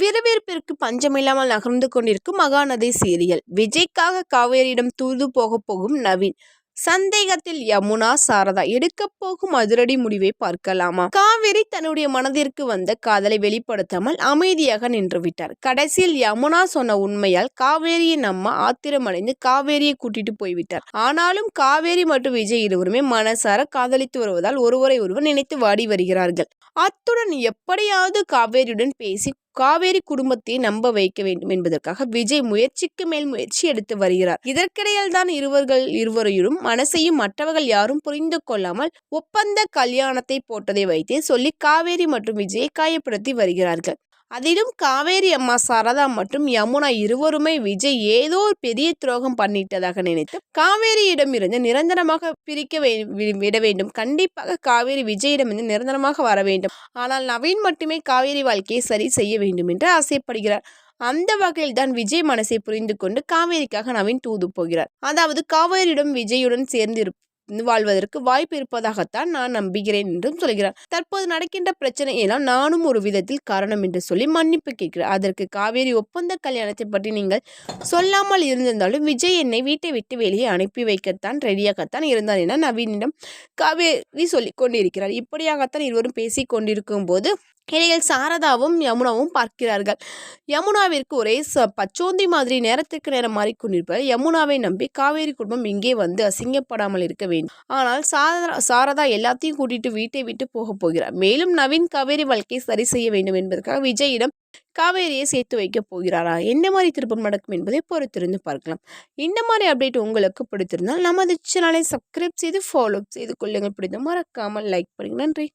விறுவிறுப்பிற்கு பஞ்சமில்லாமல் நகர்ந்து கொண்டிருக்கும் மகாநதி சீரியல். விஜய்க்காக காவேரியிடம் தூது போக போகும் நவீன். சந்தேகத்தில் யமுனா சாரதா எடுக்க போகும் அதிரடி முடிவை பார்க்கலாமா? காவேரி தன்னுடைய மனதிற்கு வந்த காதலை வெளிப்படுத்தாமல் அமைதியாக நின்று விட்டார். கடைசியில் யமுனா சொன்ன உண்மையால் காவேரியின் அம்மா ஆத்திரமடைந்து காவேரியை கூட்டிட்டு போய்விட்டார். ஆனாலும் காவேரி மற்றும் விஜய் இருவருமே மனசார காதலித்து வருவதால் ஒருவரை ஒருவர் நினைத்து வாடி வருகிறார்கள். அத்துடன் எப்படியாவது காவேரியுடன் பேசி காவேரி குடும்பத்தை நம்ப வைக்க வேண்டும் என்பதற்காக விஜய் முயற்சிக்கு மேல் முயற்சி எடுத்து வருகிறார். இதற்கிடையில் தான் இருவர்கள் இருவரையும் மனசையும் மற்றவர்கள் யாரும் புரிந்து கொள்ளாமல் ஒப்பந்த கல்யாணத்தை போட்டதை வைத்தே சொல்லி காவேரி மற்றும் விஜயை காயப்படுத்தி வருகிறார்கள். அதிலும் காவேரி அம்மா சாரதா மற்றும் யமுனா இருவருமே விஜய் ஏதோ ஒரு பெரிய துரோகம் பண்ணிட்டதாக நினைத்து காவேரியிடமிருந்து நிரந்தரமாக பிரிக்க விட வேண்டும். கண்டிப்பாக காவேரி விஜயிடமிருந்து நிரந்தரமாக வர வேண்டும். ஆனால் நவீன் மட்டுமே காவேரி வாழ்க்கையை சரி செய்ய வேண்டும் என்று ஆசைப்படுகிறார். அந்த வகையில் தான் விஜய் மனசை புரிந்து கொண்டு காவேரிக்காக நவீன் தூது போகிறார். அதாவது காவேரியிடம் விஜயுடன் சேர்ந்து வாழ்வதற்கு வாய்ப்பு இருப்பதாகத்தான் நான் நம்புகிறேன் என்றும் சொல்கிறார். தற்போது நடக்கின்ற பிரச்சனையெல்லாம் நானும் ஒரு விதத்தில் காரணம் என்று சொல்லி மன்னிப்பு கேட்கிறார். அதற்கு காவேரி ஒப்பந்த கல்யாணத்தை பற்றி நீங்கள் சொல்லாமல் இருந்திருந்தாலும் விஜய் என்னை வீட்டை விட்டு வெளியே அனுப்பி வைக்கத்தான் ரெடியாகத்தான் இருந்தார் என நவீனிடம் காவேரி சொல்லி கொண்டிருக்கிறார். இப்படியாகத்தான் இருவரும் பேசி கொண்டிருக்கும் போது இடையில் சாரதாவும் யமுனாவும் பார்க்கிறார்கள். யமுனாவிற்கு ஒரே ச பச்சோந்தி மாதிரி நேரத்திற்கு நேரம் மாறிக்கொண்டிருப்பார் யமுனாவை நம்பி காவேரி குடும்பம் இங்கே வந்து அசிங்கப்படாமல் இருக்க வேண்டும் ஆனால் சாரதா சாரதா எல்லாத்தையும் கூட்டிட்டு வீட்டை விட்டு போக போகிறார். மேலும் நவீன் காவேரி வாழ்க்கையை சரி செய்ய வேண்டும் என்பதற்காக விஜயிடம் காவேரியை சேர்த்து வைக்க போகிறாரா? என்ன மாதிரி திருப்பம் நடக்கும் என்பதை பொறுத்திருந்து பார்க்கலாம். இந்த மாதிரி அப்டேட் உங்களுக்கு பிடித்திருந்தால் நமது சேனலை சப்ஸ்கிரைப் செய்து ஃபாலோ செய்து கொள்ளுங்கள். பிடித்த மறக்காமல் லைக் பண்ணுங்கள். நன்றி.